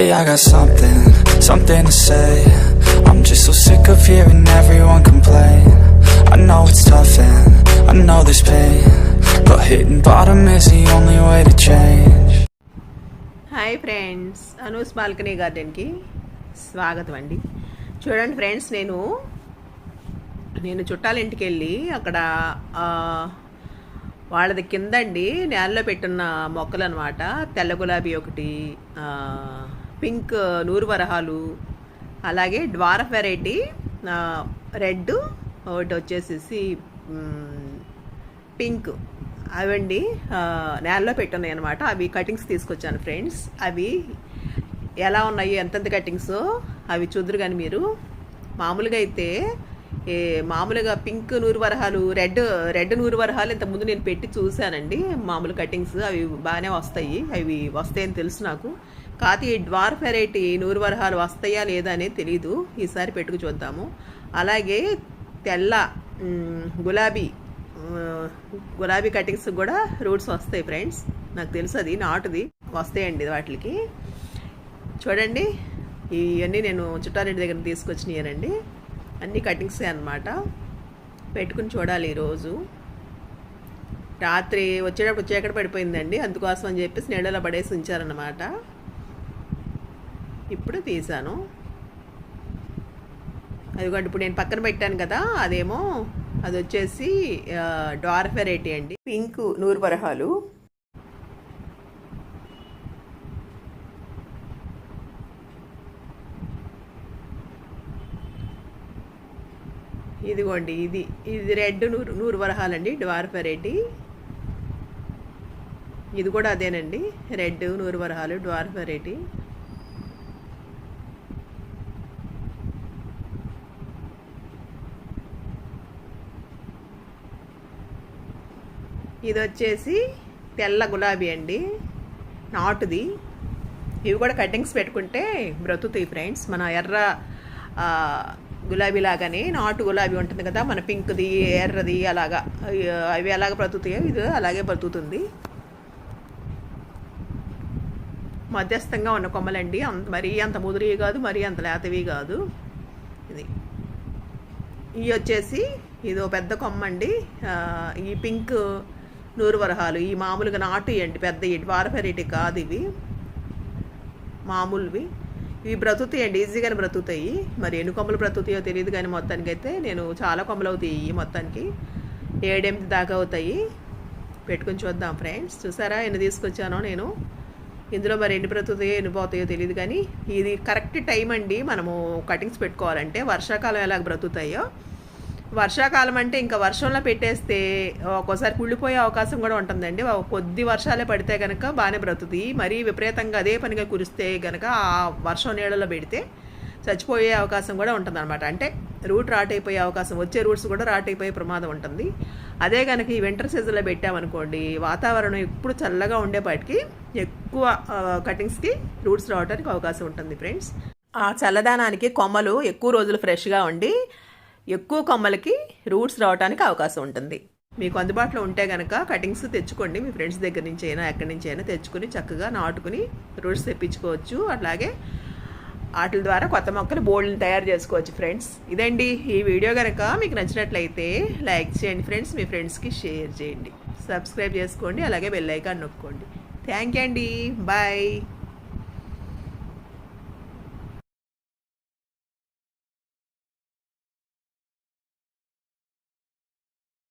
Hey, I got something, something to say. I'm just so sick of hearing everyone complain. I know it's tough and I know there's pain. But hitting bottom is the only way to change. Hi friends Anu's balcony గార్డెన్కి స్వాగతం అండి చూడండి friends నేను నేను చుట్టాల ఇంటికి వెళ్ళి అక్కడ ఆ, వాళ్ళది కిందండి నేలలో పెట్టున్న మొక్కలు అనమాట తెల్ల గులాబీ ఒకటి పింక్ నూరు వరహాలు అలాగే డ్వారఫ్ వెరైటీ రెడ్ ఒకటి వచ్చేసేసి పింక్. అవండి నేలలో పెట్టున్నాయి అనమాట అవి కటింగ్స్ తీసుకొచ్చాను ఫ్రెండ్స్. అవి ఎలా ఉన్నాయి ఎంతెంత కటింగ్స్ అవి చూద్దరు కానీ మీరు. మామూలుగా అయితే మామూలుగా పింక్ నూరు వరహాలు రెడ్ రెడ్ నూరు వరహాలు ఇంతకుముందు నేను పెట్టి చూశానండి. మామూలు కటింగ్స్ అవి బాగానే వస్తాయి. అవి వస్తాయని తెలుసు నాకు. కాకపోతే ఈ డ్వార్ వెరైటీ నూరు వరహాలు వస్తాయా లేదా అనేది తెలియదు ఈసారి పెట్టుకు చూద్దాము. అలాగే తెల్ల గులాబీ గులాబీ కటింగ్స్ కూడా రూట్స్ వస్తాయి ఫ్రెండ్స్. నాకు తెలుసు అది నాటుది. వస్తాయండి వాటికి. చూడండి ఇవన్నీ నేను చుట్టారెడ్డి దగ్గర తీసుకొచ్చినాయనండి అన్ని కటింగ్సే అన్నమాట. పెట్టుకుని చూడాలి ఈరోజు రాత్రి వచ్చేటప్పుడు చీకటి పడిపోయిందండి? అందుకోసం అని చెప్పేసి నీళ్ళలో పడేసి ఉంచారనమాట ఇప్పుడు తీసాను అదిగోండి ఇప్పుడు నేను పక్కన పెట్టాను కదా అదేమో అది వచ్చేసి డార్ఫ్ వెరైటీ అండి. పింక్ నూరు వరహాలు. ఇదిగోండి ఇది ఇది రెడ్ నూరు నూరు వరహాలండి డ్వార్ఫ్ వెరైటీ. ఇది కూడా అదేనండి రెడ్ నూరు వరహాలు డ్వార్ఫ్ వెరైటీ. ఇది వచ్చేసి తెల్ల గులాబీ అండి నాటుది. ఇవి కూడా కటింగ్స్ పెట్టుకుంటే బ్రతుతాయి ఫ్రెండ్స్ మన ఎర్ర గులాబీ లాగానే నాటు గులాబీ ఉంటుంది కదా మన పింక్ది ఎర్రది అలాగా. అవి ఎలాగ బ్రతుకుతాయో ఇది అలాగే బ్రతుకుతుంది. మధ్యస్థంగా ఉన్న కొమ్మలండి. అంత మరీ అంత ముదిరివి కాదు మరీ అంత లేతవి కాదు. ఇది. ఇవి వచ్చేసి ఇది ఓ పెద్ద కొమ్మ అండి ఈ పింక్ నూరు వరహాలు ఈ మామూలుగా నాటు ఇవ్వండి పెద్ద ఈ డ్వార్ వెరైటీ కాదు ఇవి. మామూలువి. ఇవి బ్రతుకుతాయి అండి ఈజీగానే బ్రతుకుతాయి. మరి ఎన్ని కొమ్మలు బ్రతుకుతాయో తెలియదు కానీ మొత్తానికి అయితే నేను చాలా కొమ్మలు అవుతాయి ఈ మొత్తానికి. ఏడెనిమిది దాకా అవుతాయి. పెట్టుకుని చూద్దాం ఫ్రెండ్స్. చూసారా ఎన్ని తీసుకొచ్చానో నేను. ఇందులో మరి ఎన్ని బ్రతుకుతాయో ఎన్ని పోతాయో తెలియదు కానీ ఇది కరెక్ట్ టైం అండి మనము కటింగ్స్ పెట్టుకోవాలంటే. వర్షాకాలం ఎలా బ్రతుకుతాయో. వర్షాకాలం అంటే ఇంకా వర్షంలో పెట్టేస్తే ఒక్కోసారి కుళ్ళిపోయే అవకాశం కూడా ఉంటుందండి. కొద్ది వర్షాలే పడితే కనుక బాగానే బ్రతుకుతుంది. మరీ విపరీతంగా అదే పనిగా కురిస్తే కనుక ఆ వర్షం నీళ్ళలో పెడితే చచ్చిపోయే అవకాశం కూడా ఉంటుందన్నమాట. అంటే రూట్ రాట్ అయిపోయే అవకాశం వచ్చే రూట్స్ కూడా రాట్ అయిపోయే ప్రమాదం ఉంటుంది. అదే కనుక ఈ వింటర్ సీజన్లో పెట్టామనుకోండి వాతావరణం ఎప్పుడు చల్లగా ఉండేపాటికి ఎక్కువ కటింగ్స్కి రూట్స్ రావడానికి అవకాశం ఉంటుంది ఫ్రెండ్స్ ఆ చల్లదానానికి కొమ్మలు ఎక్కువ రోజులు ఫ్రెష్గా ఉండి ఎక్కువ కొమ్మలకి రూట్స్ రావడానికి అవకాశం ఉంటుంది. మీకు అందుబాటులో ఉంటే కనుక కటింగ్స్ తెచ్చుకోండి. మీ ఫ్రెండ్స్ దగ్గర నుంచి అయినా ఎక్కడి నుంచి అయినా తెచ్చుకుని చక్కగా నాటుకుని రూట్స్ తెప్పించుకోవచ్చు. అట్లాగే వాటి ద్వారా కొత్త మొక్కలు బోల్డ్ని తయారు చేసుకోవచ్చు ఫ్రెండ్స్. ఇదండి ఈ వీడియో కనుక మీకు నచ్చినట్లయితే లైక్ చేయండి ఫ్రెండ్స్. మీ ఫ్రెండ్స్కి షేర్ చేయండి. సబ్స్క్రైబ్ చేసుకోండి. అలాగే బెల్ ఐకాన్ నొక్కోండి. థ్యాంక్ యూ అండి. బాయ్.